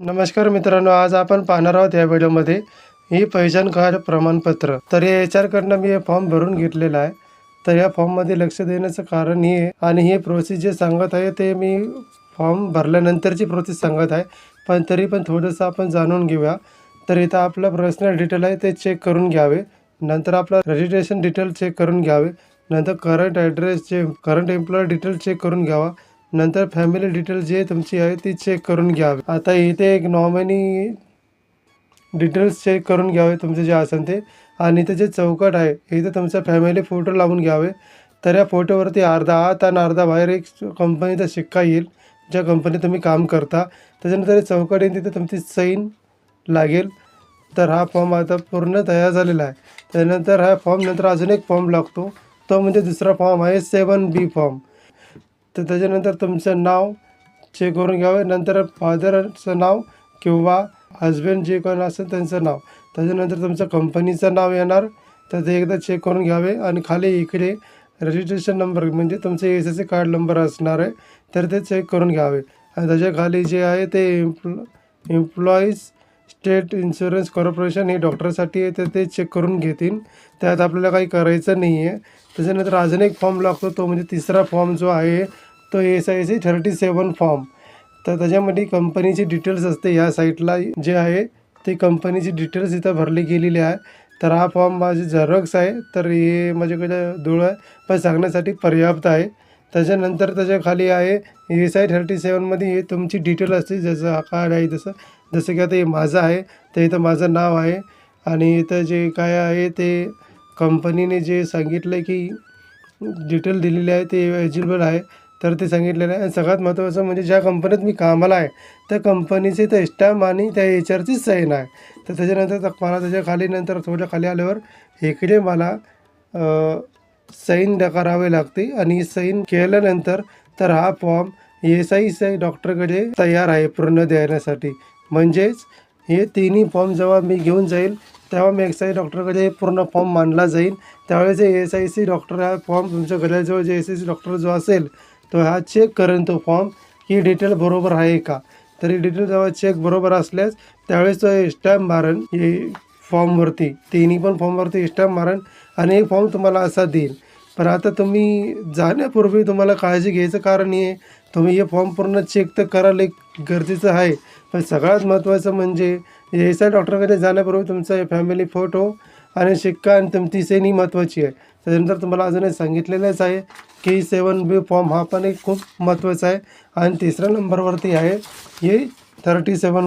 नमस्कार मित्रांनो आज आपण पाहणार आहोत या व्हिडिओमध्ये ही पहिचान कार्ड प्रमाणपत्र. तर या एच आरकडनं मी हे फॉर्म भरून घेतलेला आहे. तर या फॉर्ममध्ये लक्ष देण्याचं कारण हे आहे आणि हे प्रोसेस जे सांगत आहे ते मी फॉर्म भरल्यानंतरची प्रोसेस सांगत आहे. पण तरी पण थोडंसं आपण जाणून घेऊया. तर इथं आपलं पर्सनल डिटेल आहे ते चेक करून घ्यावे. नंतर आपलं रजिस्ट्रेशन डिटेल चेक करून घ्यावे. नंतर करंट ॲड्रेस जे करंट एम्प्लॉय डिटेल चेक करून घ्यावा. नंतर फॅमिली डिटेल जे तुमची आहे ती चेक करून घ्यावी. आता इथे एक नॉमिनी डिटेल्स चेक करून घ्यावे तुमचे जे असेल ते. आणि इथे जे चौकट आहे इथे तुमचा फॅमिली फोटो लावून घ्यावे. तर या फोटोवरती अर्धा आत आणि अर्धा बाहेर एक कंपनीचा शिक्का येईल ज्या कंपनीत तुम्ही काम करता. त्याच्यानंतर चौकट येईल तिथे तुमची सैन लागेल. तर हा फॉर्म आता पूर्ण तयार झालेला आहे. त्यानंतर हा फॉर्म नंतर अजून एक फॉर्म लागतो. तो म्हणजे दुसरा फॉर्म आहे सेवन बी फॉर्म तर त्याच्यानंतर तुमचं नाव चेक करून घ्यावे. नंतर फादरचं नाव किंवा हजबंड जे कोण असेल त्यांचं नाव. त्याच्यानंतर तुमचं कंपनीचं नाव येणार. तर ते एकदा चेक करून घ्यावे. आणि खाली इकडे रजिस्ट्रेशन नंबर म्हणजे तुमचं एस एस कार्ड नंबर असणार आहे. तर ते चेक करून घ्यावे. आणि त्याच्याखाली जे आहे ते एम्प्ल एम्प्लॉईज स्टेट इन्शुरन्स कॉर्पोरेशन हे डॉक्टरसाठी आहे. तर ते चेक करून घेतील. त्यात आपल्याला काही करायचं नाही आहे त्याच्यानंतर अजून एक फॉर्म लागतो. तो म्हणजे तिसरा फॉर्म जो आहे तो S I C thirty seven form तर त्याच्यामध्ये कंपनीची डिटेल्स असते. या साईटला जे आहे ते कंपनीची डिटेल्स इथं भरली गेलेली आहे. तर हा फॉर्म माझे झेरॉक्स आहे. तर हे माझ्याकडे धुळं आहे. पण सांगण्यासाठी पर्याप्त आहे. त्याच्यानंतर त्याच्याखाली आहे एस आय थर्टी सेवनमध्ये हे तुमची डिटेल असते. जसं हा कार्ड आहे तसं. जसं की आता हे माझं आहे. तर इथं माझं नाव आहे. आणि इथं जे काय आहे ते कंपनीने जे सांगितलं आहे की डिटेल दिलेली आहे ते एजिबल आहे. तर ते सांगितलेलं आहे आणि सगळ्यात महत्त्वाचं म्हणजे ज्या कंपनीत मी कामाला आहे त्या कंपनीचे त्या स्टॅम्प आणि त्या एच आरचीच साईन आहे. तर त्याच्यानंतर मला त्याच्याखाली नंतर थोड्या खाली आल्यावर इकडे मला सैन करावे लागते आणि सैन केल्यानंतर तर हा फॉर्म एस आय सी डॉक्टरकडे तयार आहे पूर्ण देण्यासाठी. म्हणजेच हे तिन्ही फॉर्म जेव्हा मी घेऊन जाईल तेव्हा मी एस आय डॉक्टरकडे पूर्ण फॉर्म मानला जाईल. त्यावेळेस एस आय सी डॉक्टर हा फॉर्म तुमच्या घराजवळ जे एस आय सी डॉक्टर जो असेल तो हा चेक करेन तो फॉर्म ही डिटेल बरोबर आहे का? तरी डिटेल जेव्हा चेक बरोबर असल्यास त्यावेळेस तो स्टॅम्प मारण हे फॉर्मवरती तिन्ही पण फॉर्मवरती स्टॅम्प मारण आणि एक फॉर्म तुम्हाला असा देईल. पण आता तुम्ही जाण्यापूर्वी तुम्हाला काळजी घ्यायचं कारण हे तुम्ही हे फॉर्म पूर्ण चेक तर कराल एक गरजेचं आहे. पण सगळ्यात महत्त्वाचं म्हणजे एस आय डॉक्टरकडे जाण्यापूर्वी तुमचा फॅमिली फोटो आणि शिक्का आणि तुमची सेनी महत्त्वाची आहे त्याच्यानंतर तुम्हाला अजून एक सांगितलेलंच आहे की सेवन बी फॉर्म हा पण एक खूप महत्त्वाचा आहे आणि तिसऱ्या नंबरवरती आहे. हे थर्टी सेवन